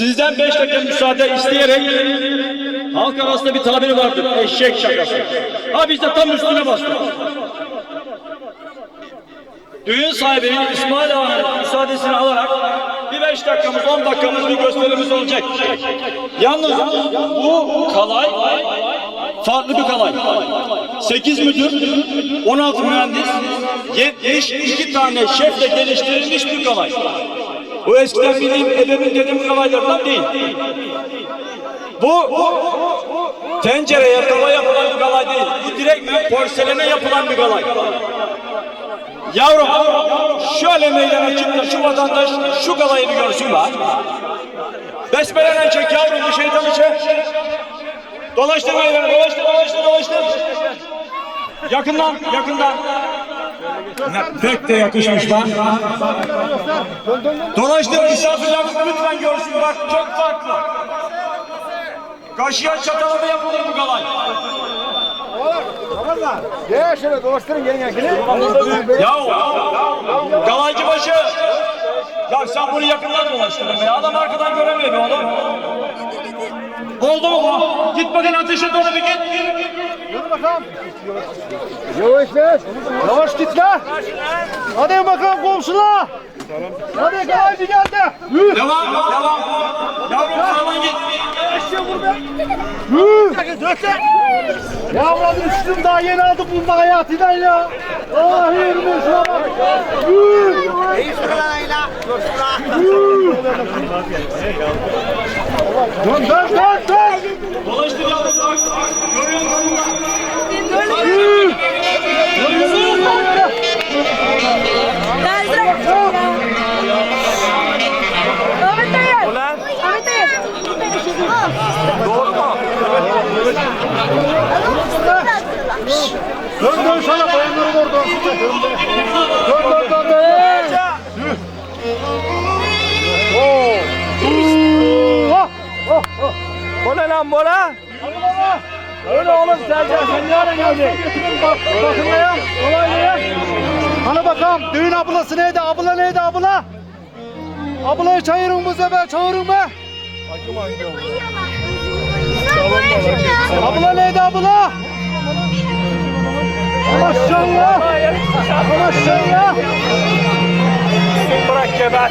Sizden beş dakika müsaade isteyerek halk arasında bir tabiri vardır, eşek şakası. Ha biz de tam üstüne bastık. Düğün sahibinin İsmail Ağa'nın müsaadesini alarak bir beş dakikamız, on dakikamız bir gösterimiz olacak. Yalnız bu kalay farklı bir kalay. 8 müdür, 16 mühendis, 72 tane şefle geliştirilmiş bir kalay. Bu eskiden bildiğim ebemin dedemin kalaylarından değil. Bu tencereye tava yapılan bir kalay değil. Bu direkt porselene yapılan bir kalay. Yavrum, şöyle meydana çık da şu vatandaş şu galayı bir görsün bak. Besmeleyle çek yavrum bu şeytanı çek. Dolaştır meydanı, dolaştır, dolaştır, dolaştır. Yakından, yakından. Pek de yakışmış bak. Dolaştır, misafirlerimiz lütfen görsün bak, çok farklı. Kaşıya çatala da yapılır bu galay. Ya şöyle dolaştırın gelin yakını. Ya galaycı başı. Ya sen bunu yakından dolaştırdın be. Adam arkadan göremiyor be oğlum. Oldu mu bu? Git bakın ateşe doğru bir git. Yürü bakalım. Yavaş yavaş. Yavaş git lan. Hadi bakalım komşular. Hadi kalaycı geldi. Yürü. Devam, devam. Yavrum sağdan git. Yürü. Dört lan. Ya ulan üstüm daha yeni aldım bunun hayatından ya. Ah şuna bak. Yürü. Yürü. Dön dön dön dön. Dolaştır yavrum. Dön dön sana bayanları vur dön. Dön dön dön dön. Oh. Oh. Oh. Ne lan bu lan? Öyle oğlum Sercan sen ne ara geldin? Bak, bakın ya. Kolay ya. Hani bakalım düğün ablası neydi? Abla neydi abla? Ablayı çağırın bu sefer çağırın be. Abla neydi abla? Maşallah. Maşallah. Bırak geber.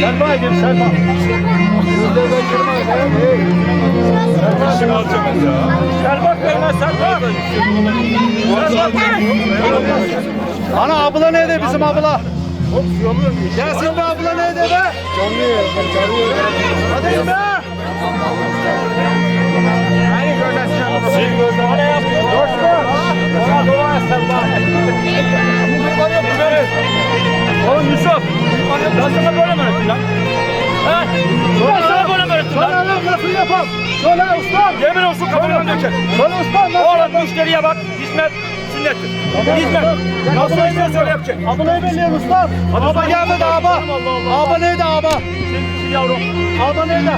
Selma gel Selma. Serbat vermez Serbat. Ana abla neydi bizim abla? Gelsin be abla neydi be? Hadi be. Bana yapıyor. Bana yapalım? Söyle ustam. Yemin olsun kafamdan döker. Söyle ustam yapalım? müşteriye bak. Hizmet sünnettir. Hizmet. Nasıl istiyorsa öyle yapacak. Ablayı belliyorsun ustam. Aba gelmedi aba. Aba neydi aba? Yavrum. Aba neydi?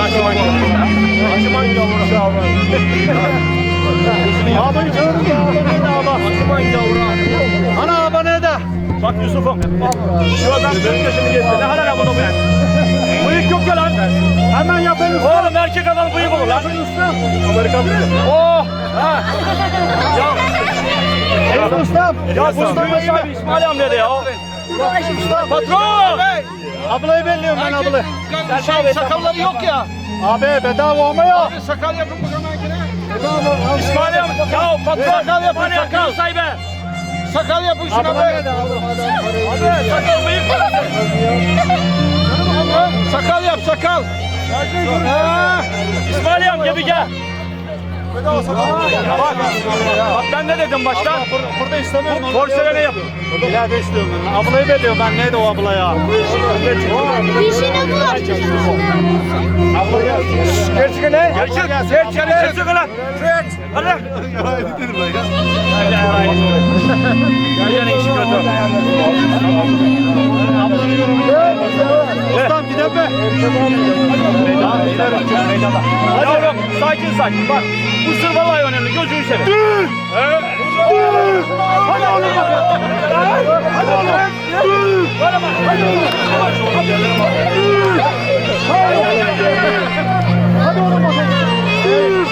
Aşıman Aşıman yavrum. Abayı çağırın ya. Aba? Aşıman yavrum. Ana aba neydi? Bak Yusuf'um. Şu adam 40 yaşını geçti. Ne hala bunu be? Bıyık yok ya lan. Hemen yapayım ustam. Oğlum erkek adam bıyık olur lan. Ustam. Amerikan Oh. Ha. Ya. Ustam. Ustam. Ya bu Ustam düğün sahibi İsmail amca da ya. Patron. Ablayı belliyorum ben ablayı. Şey, sakalları yok ya. Abi bedava ama ya. Sakal yapın bakalım Bedava. İsmail amca. Ya patron. Sakal yapın sakal. Sahibi. Sakal yapın şuna be. Abi sakal bıyık Sakal yap sakal. Ha. İsmail amca bir gel. Bak, bak ben ne dedim başta? Burada, burada istemiyorum. onu. Porselene yapın. İleride istiyorum ben. Ablayı belliyorum ben. Neydi o abla ya? Dişine bulaştı. Gerçek ne? Gerçek, gerçek, gerçek lan. Hadi. Yani işi kötü. Ustam gidelim mi? Yavrum sakin sakin bak. Bu sır vallahi önemli. Gözünü seveyim. Evet. Hadi oğlum bakalım. Hadi oğlum. Hadi bak. Hadi oğlum. Hadi oğlum bakalım. Oğlum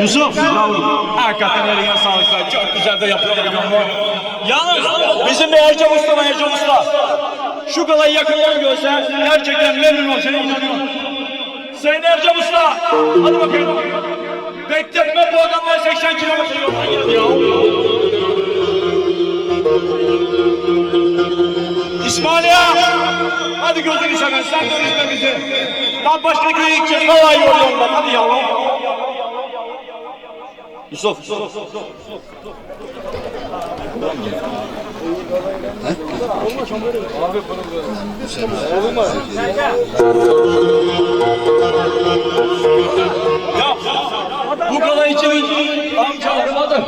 Yusuf. Hakikaten eline sağlık. lan. Çok güzel de yapıyor. Yalnız bizim bir Ercem Usta var Ercem Usta. Şu galayı yakından görse gerçekten memnun olacağına inanıyorum. Sayın Ercem Usta. Hadi bakayım. Bekletme bu adamlar 80 kilometre yoldan ya. İsmail ya. Hadi gözünü seveyim sen de üzme bizi. Lan başka köye gideceğiz. Vallahi yol yoldan. Hadi yavrum. Yusuf. Ya bu kadar için amcaları vardır,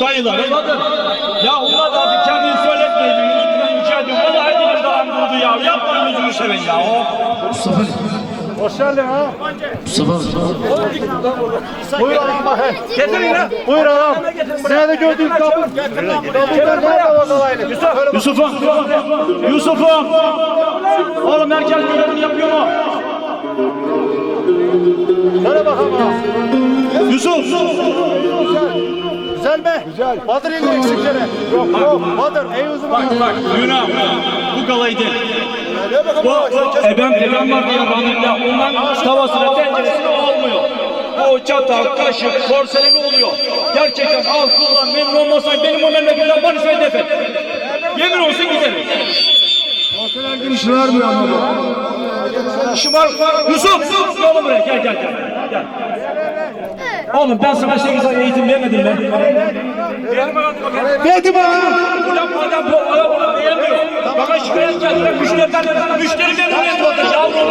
dayıları vardır. Ya onlar da ya. Yapmayın gözünü sevin ya. Hoş geldin ha. Buyur ağam. Getirin lan. Buyur ağam. Kapı? Nerede o dolaylı? Yusuf. Yusuf'um. Yusuf'um. Oğlum herkes görevini yapıyor mu? Söyle bakalım ağam. Yusuf. Güzel mi? Güzel. Badır illi eksikleri. Yok yok. Badır. Ey uzun Bak bak Yuna bu galaydı. Bu, bu ebem ebem var diye rahmetli ondan tavasına tenceresine olmuyor. O çatal, kaşık, porseleni oluyor. Gerçekten al kullan memnun olmasan benim o memleketten Manisa'ya defet. Yemin olsun giderim. Şımar, Yusuf! Gel oğlum buraya, gel gel gel. gel. Oğlum ben sana 8 ay eğitim vermedim mi? Verdi bana. Ulan bu adam bu adam bunu beğenmiyor. Bana şikayet geldiler müşteriden. Müşteri beni oraya tuttu yavrum.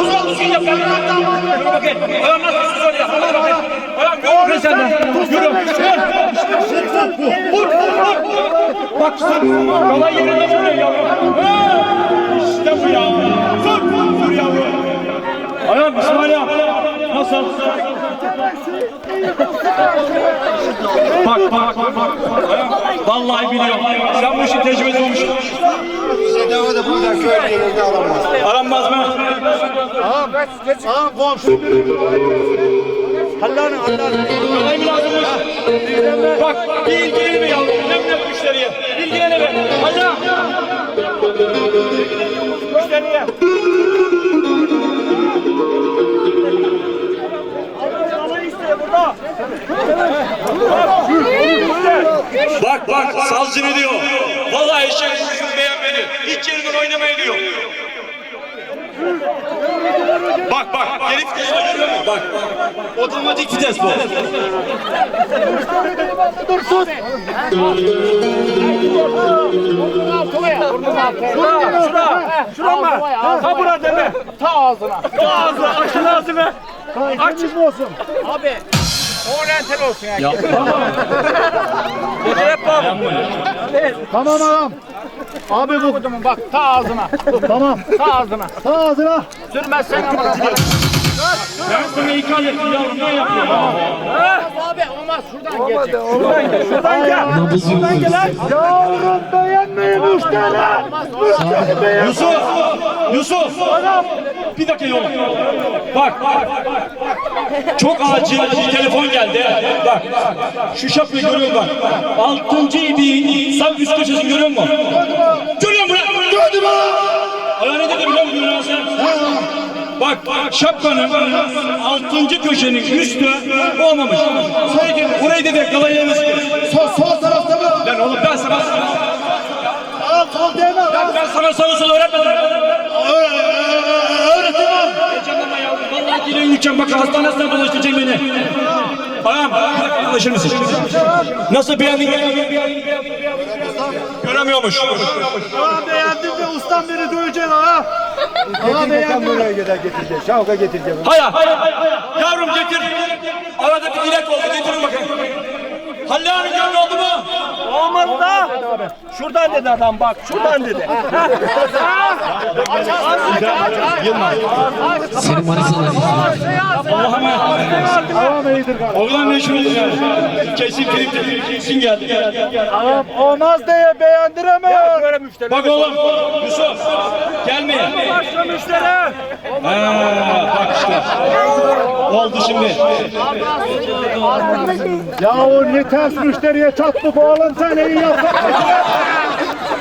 Uzun uzun yap. Yürü bakayım. Ayağım nasıl susar ya. Hadi bakayım. Ayağım görür mü senden? Yürü. Vur. Vur. Vur. Bak sen. Kalay yerine vuruyor yavrum. İşte bu ya. Vur. Vur yavrum. Ayağım İsmail ya. Nasıl? Bak bak bak bak. Vallahi biliyorum. Sen bu işin tecrübesi olmuşsun. Bedavada buradan köy yerinde alamaz. Aranmaz mı? Ağam. Ağam komşu. Hallanı hallanı. Kolay mı lazımmış? Bak bir ilgilenin mi yavrum? Ne ne müşteriye? İlgilenin mi? Hadi. Müşteriye. Bak bak salcı ne diyor? Vallahi eşek sesini beğenmedi. Hiç yerinden oynamayı diyor. Bak bak görüyor musun? Bak. Otomatik vites bu. Dursun. Şura. Şura mı? Ha bura deme. Ta ağzına. Ta ağzına. Açın ağzını. Aç mı olsun? Getir hep bak. Tamam ağam. Abi bu. Bak ta ağzına. tamam. Ta ağzına. Ta ağzına. Sürmezsen ama. Ben sana ikaz ettim yavrum ne yapıyorsun? Abi Yavrum beğenmeyin müşteriler. Yusuf! Yusuf! Bir dakika yol. Bak. Çok acil bir telefon geldi. Bak. Şu şapkayı görüyor musun bak. Altıncı ibi sağ üst köşesini görüyor musun? Görüyor musun? Gördüm Aya ne dedi biliyor musun Yunan sen? Bak şapkanın altıncı köşenin üstü olmamış. Burayı dedi yakalayamaz. Sol, sol tarafta mı? Lan oğlum ben sana Aa, sol deme lan. ben sana sana sana öğretmedim. Öğretemem. Heyecanlanma yavrum. Vallahi yine yiyeceğim. Bak hastanesine dolaştıracak beni. Ağam, dolaşır mısın? Nasıl beğendin? Göremiyormuş. Aa, beğendim de ustam beni döveceksin ha. Aa, beğendim. buraya kadar getireceğim. Şavka getireceğim. Haya. Yavrum getir. Arada bir dilek oldu. Getirin bakayım. Halil abi gönlü oldu mu? Olmadı da. Şuradan dedi adam bak. Şuradan dedi. Senin Manisa'da Allah'ım ya. Tamam iyidir kardeşim. Oğlan ya? Kesin film kesin geldi. Tamam olmaz diye beğendiremiyor. Bak oğlum. Yusuf. Gelme. Başla müşteri. Ha, bak işte. Oldu şimdi. Yahu ne ters müşteriye çattı bu oğlum sen iyi yaptın.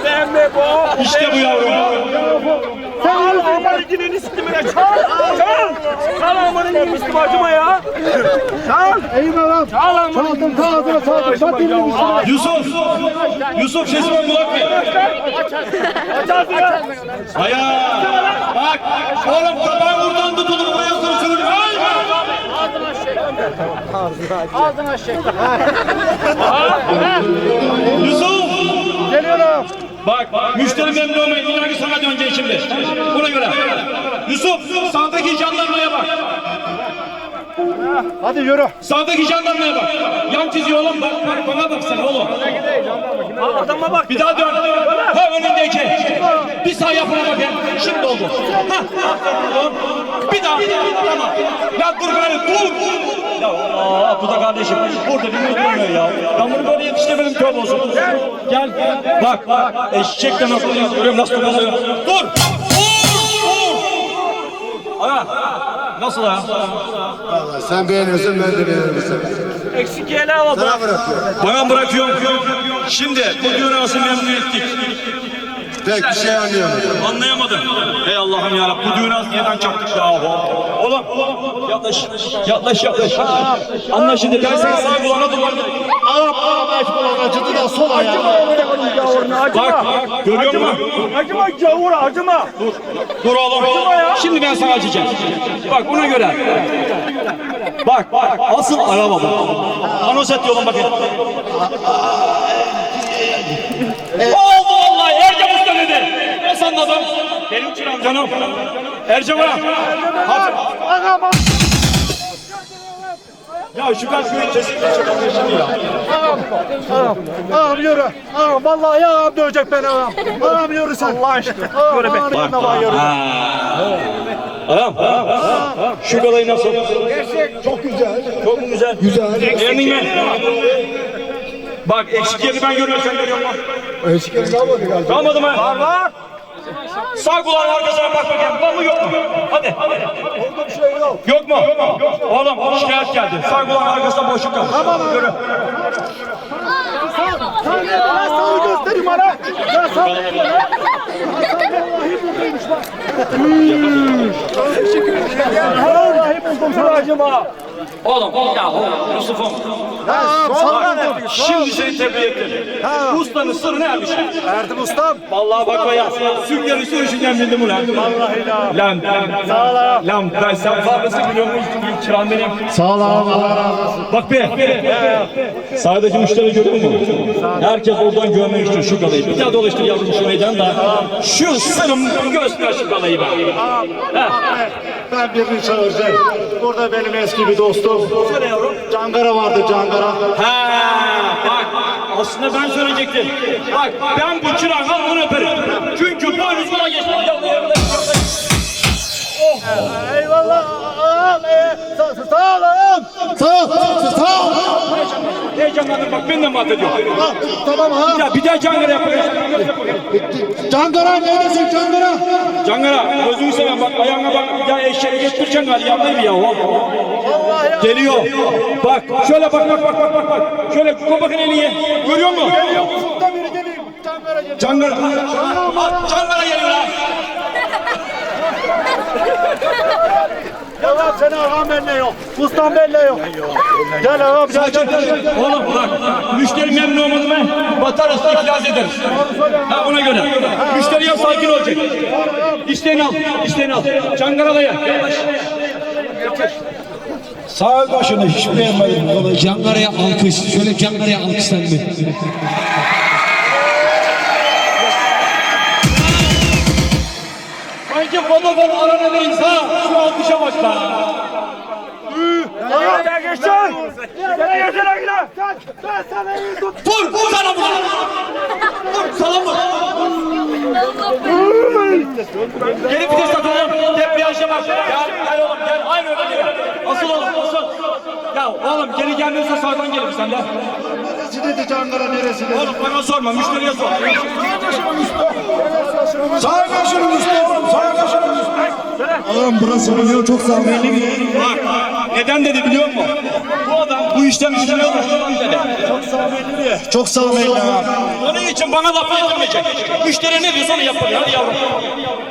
Beğenme bu. İşte bu yavrum. Çal amanıcının istimine çal. Çal. Çal amanıcının istim acıma ya. Çal. Eyvallah. Çaldım ta ağzına çaldım. Satayım mı bir Yusuf! Yusuf sesime kulak ver. Aç ağzını. Aya! Bak! Oğlum ben buradan tutulup buraya sürüsünür. Ay! Yusuf! Geliyorum. Bak, müşteri memnun olmayı inan sana dönecek şimdi. Buna göre. Yusuf, sağdaki jandarmaya bak. Hadi yürü. Sağdaki jandarmaya bak. Yan çiziyor oğlum. Bak, bak bana bak sen oğlum. Adama bak. Bir daha dön. Ha önündeki. Bir sağ yapına bakayım. Şimdi oldu. Ha. Bir daha. Tamam. Ya dur gari dur. Ya aa, bu da kardeşim. Burada bir durmuyor ya. Ben bunu böyle yetiştiremedim tövbe olsun. Gel. Bak bak. Eşek de nasıl görüyorum nasıl kullanıyor. Dur. Vur. Vur. Aya. Nasıl ha? Vallahi sen beğeniyorsun ben de seni. Eksik yele ama. Sana bırakıyorum. Bana bırakıyorum. Şimdi bu düğünü memnun ettik. Pek bir şey anlayamadım. Anlayamadım. Ey Allah'ım ya bu düğünü neden çaktık ya? Oğlum yaklaş yaklaş yaklaş. Anlaşıldı ben seni sağ kulağına. Ağam ağam aç kulak acıdı da sol ayağı. Bak görüyor musun? Acıma gavur acıma. Dur oğlum. Şimdi ben sana açacağım. Bak buna göre. Bak bak asıl araba bu. Anons et yolun bakayım. Oldu vallahi Ercan Usta dedi. Nasıl anladın? Benim çıram canım. Ağam ağam. Ya şu kalkmayı kesinlikle çok anlaşıldı ya. Ağam, ağam yürü. Ağam vallahi ya ağam dövecek beni ağam. Ağam yürü sen. Allah aşkına. Ağam ağam yanına bak yürü. Ağam, şu galayı nasıl? Çok güzel. Çok mu güzel? Güzel. Beğendin mi? Bak eksik yeri ben görüyorum sen görüyor musun? Eski kez kalmadı galiba. Kalmadı mı? Var var. Sağ kulağın arkasına bak bakayım. Var mı yok mu? Hadi. Orada bir şey yok. Yok mu? Oğlum şikayet geldi. Sağ kulağın arkasında boşluk kaldı. Tamam Yürü. Sen ne ben sana göstereyim bana. Ya sen vallahi buradaymış bak. Vallahi buldum sana acıma. Oğlum ya Yusuf'um. Ağam sana ne? Şimdi seni tebrik ettim. Ustanın sırrı neymiş? Erdim ustam. Vallahi bak o ya. Süngerin sürüşünden bildim ulan. Vallahi la. Lan lan. Sağ ol ağam. Lan ben sen fabrası biliyorum. Çıran benim. Sağ ol ağam. Allah razı olsun. Bak be. Sağdaki müşteri görüyor musun? Herkes oradan görmek istiyor şu galayı. Bir daha dolaştır yavrum şu meydan da. Şu sırım göster şu galayı be. Ben birini çağıracağım. Burada benim eski bir dostum. Söyle yavrum. Cangara vardı Cangara. Ha, bak aslında ben söyleyecektim. Bak ben bu çırağın alnını öperim. Çünkü boynuz bana geçti. Ya, ya, ya, ya. Oh Eyvallah. Ee, Sağ sağ ol ağam. Sağ ol. Sağ ol. Heyecanlandım bak ben de mahvediyorum. Ha, Tamam ağam. Ya bir daha cangara yapacağız. Cangara neredesin Cangara? Cangara gözünü seveyim bak ayağına bak. Bir daha eşeğe getireceksin galiba yapmayı bir ya. Ya. Geliyor. Bak şöyle bak bak bak bak bak. Şöyle koy bakın elini. Görüyor musun? Biri geliyor. Cangara geliyor. Cangara geliyor lan. Yalan seni ağam benimle yok. Ustam benimle yok. Gel ağam gel gel. Oğlum bak. Müşteri memnun olmadı mı? Batarız iflas ederiz. Ha ona göre. Müşteriye sakin olacak. İsteğini al. İsteğini al. Cangara'ya. Sağ başını hiç beğenmedim. Cangara'ya alkış. Şöyle Cangara'ya alkışlar mı? Sanki Vodafone arana ha. Şu alkışa bak lan. Gel geçen. Gel geçen Agila. Ben sana iyi tut. Vur! Vur sana bunu! Vur! Sana vur! Geri vites at oğlum. Debriyaja bak. Gel, gel oğlum gel. Aynı öyle gel. Asıl oğlum asıl. Ya oğlum geri gelmiyorsa sağdan gelir sen de. Neresi dedi Cangara neresi dedi. Oğlum bana sorma müşteriye sor. Sağ başını üstü oğlum. Sağ başını üstü. Ağam burası biliyor çok sağ Bak neden dedi biliyor musun? Bu adam bu işten müşteri olur. dedi. Çok sağ ağam. Onun için bana laf getirmeyecek. Müşteri ne diyorsa onu yapar. Hadi yavrum.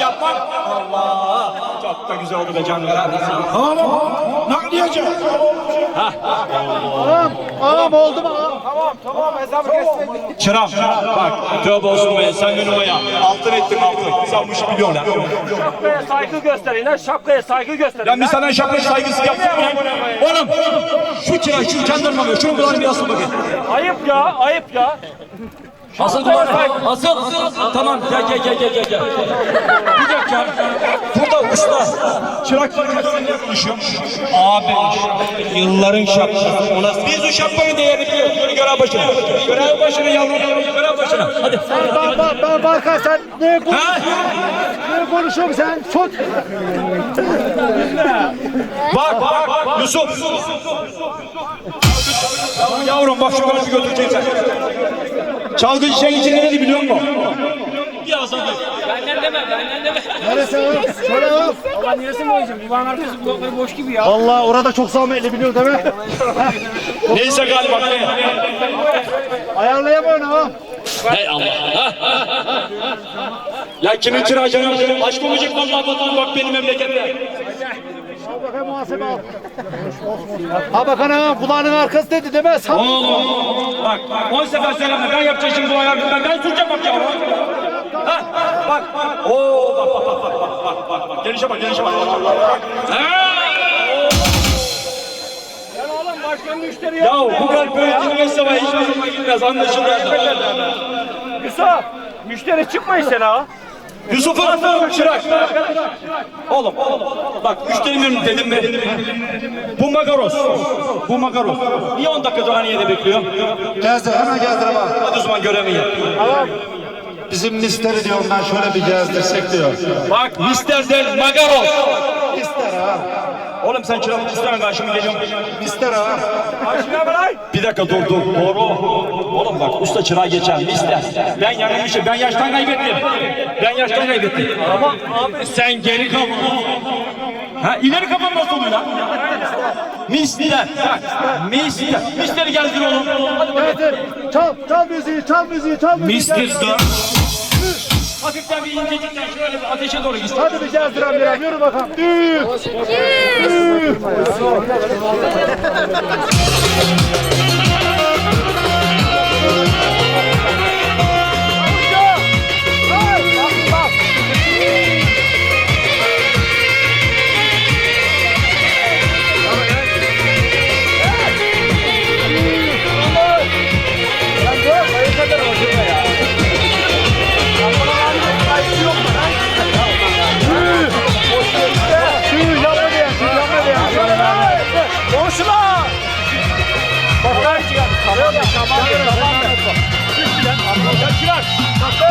sen ne dedin? Sağ başını Sağ Sağ kaşın yavrum. Ayarlayın. Bak bak bak bak bak bak Cangara'dayım. Bak bak bak bak bak bak bak bak. Oğlum yapma. Allah. Çok da güzel oldu be Cangara. Tamam. Nakliyeci. Ağam. Ağam oldu mu ağam? Çırak bak tövbe olsun be sen benim ya. Altın ettin altın. Sen bu işi biliyorsun lan. Şapkaya saygı gösterin lan. Şapkaya saygı gösterin. Ben bir sana şapka saygısı yaptım ya. Oğlum şu çırak şu kendin Şunun kulağını bir asıl bakayım. Ayıp ya, ayıp ya. Asıl kulağını. Asıl. Tamam gel gel gel gel gel. Bir dakika. Burada usta. Çırak konuşuyor? Abi yılların şapkası. Ona biz o şapkanın değerini biliyoruz. Görev başına. Görev başına yavrum. Görev başına. Hadi. Ben, ben, ben Barkay sen ne konuş Ha? ne konuşuyorsun sen? Tut. Bak bak bak Yusuf. Yavrum bak şu kadar götüreceksin sen. Çalgı şeyin içinde ne biliyor musun? Bir ağzına dök. Neresi ağam? Şöyle ağam. Allah neresi mi hocam? Divan arkası kulakları boş gibi ya. Vallahi orada çok zahmetli biliyor değil mi? Neyse galiba. Ayarlayamıyorsun ağam. Hey Allah. ya kimin canım? Aşk olacak vallahi vatan bak benim memlekette. Bakayım muhasebe al. Ha bakan ağam kulağının arkası dedi? Sağ Oğlum bak 10 sefer söyleme ben yapacağım şimdi bu ayarını ben ben süreceğim bak yavrum. Ha bak bak. Oo bak bak bak bak bak bak bak. Gelişe bak gelişe bak. Ha! Müşteri Ya bu kalp böyle dinlemezse var hiç hoşuma gitmez anlaşıldı. Yusuf, müşteri çıkmayın sen ha. Yusuf'un çırak. Oğlum bak müşteri memnun dedim ben. Bu makaros. Bu makaros. Niye 10 dakika haniyede bekliyor? Gezdir hemen gezdir bak. Hadi o zaman göremeyin. Bizim misteri diyor ondan şöyle bir gezdirsek diyor. Bak mister del makaros. Mister ağam. Oğlum sen çırak isteme karşıma geliyorum. Mister ağam. Başına bırak. Bir dakika dur dur. Doğru. Oğlum bak usta çırağı geçer mister. Ben yanılmışım. Ben yaştan kaybettim. Ben yaştan kaybettim. Ama abi sen geri kal. Ha ileri kapan nasıl oluyor lan? Mister. Mister. Mister'i gelsin oğlum. Hadi bakalım. Çal, çal müziği, çal müziği, çal müziği. Mister. Hafiften bir incecikten şöyle bir ateşe doğru gitsin. Hadi bir gezdiren bir yürü bakalım. Düğün. Düğün Abla. Çiftçiler. Abla. Gel Çınar. Tatlı.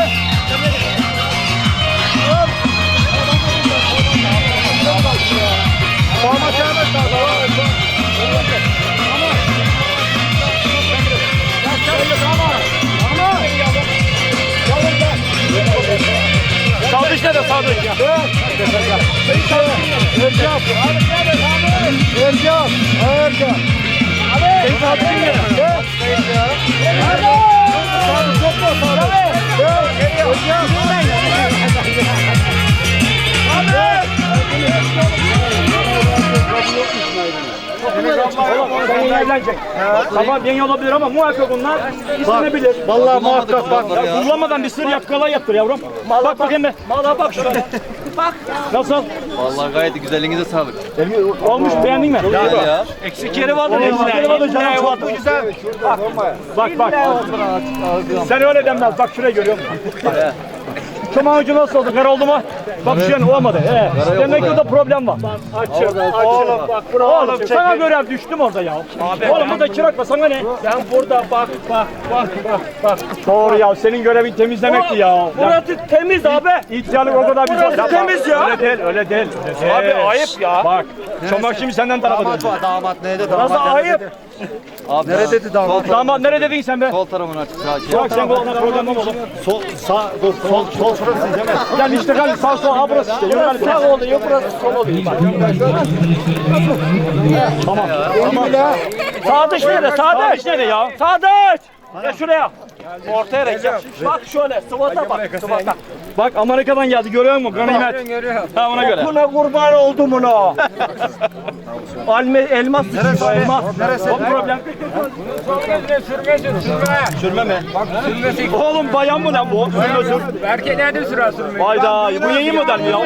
Muhammed Ahmet Sağ dışına da sağ dışına. Ercan. Ercan. Ercan. Ercan. Ercan. Ercan. Ercan. Yeah. Sadık. Sen evlenecek. Tamam yenge olabilir ama muhakkak onlar istenebilir. Vallahi muhakkak bak. Ya kullanmadan bir sır yap kolay yaptır yavrum. Bak bakayım be. Mala bak şöyle. bak. Nasıl? Vallahi gayet güzelliğinize sağlık. Olmuş beğendin mi? ya. Eksik yeri vardı. Eksik yeri vardı canım. Çok güzel. Bak bak. Sen öyle denmez. Bak şurayı görüyor musun? Bak. Çoma ucu nasıl oldu? Kara oldu mu? Bak şu an olmadı. He. Demek ki orada problem var. Açım. Oğlum bak Oğlum sana görev düştüm orada ya. Oğlum burada çırak var sana ne? Ben burada bak bak bak bak bak. Doğru ya senin görevin temizlemekti ya. Burası temiz abi. İhtiyarlık o kadar bir Burası temiz ya. Öyle değil öyle değil. Abi ayıp ya. Bak. Çomak şimdi senden tarafa. Damat, damat neydi? Damat Nasıl ayıp? Abi Nerede dedi damat? Damat nerede dedin sen be? Sol sağ şey. Bak sen bu ona problem oldu. Sol, sağ, dur, sol, sol şurası değil mi? Gel işte gel sağ sol ha burası işte. Yürü hadi. Sağ oluyor burası sol oluyor. Bak. Tamam. Tamam. Sadıç nerede? Sadıç nerede ya? Sadıç! Gel şuraya. Ortaya renk yap. Bak şöyle sıvata bak. Sıvata. Bak Amerika'dan geldi görüyor musun? Ganimet. Görüyorum. Ha ona göre. Buna kurban oldum buna. Alme, elmas neresi? Elmas. Neresi? O problem. Sürme mi? Oğlum bayan mı lan bu? Sürme sür. Erkeklerde sürer sürmeyi. Hayda bu yeni model mi ya?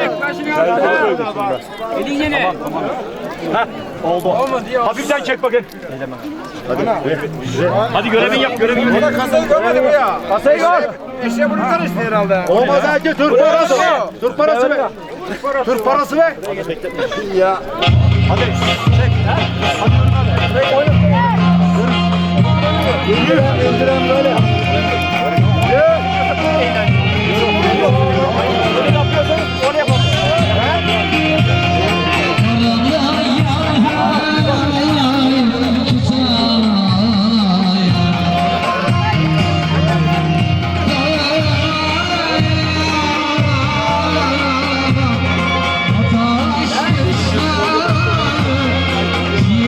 Elin yeni. Heh, oldu. Hafiften çek bakayım. Hadi. Hadi görevin yap, görevin yap. Kasayı görmedin mi ya? Kasayı gör. İşte bunu karıştı herhalde. Olmaz belki Türk parası ver. Türk parası ver. Türk parası ver. Ya. Hadi. Çek. ha? Hadi hadi. Oyna. İndiren böyle. Eğlen.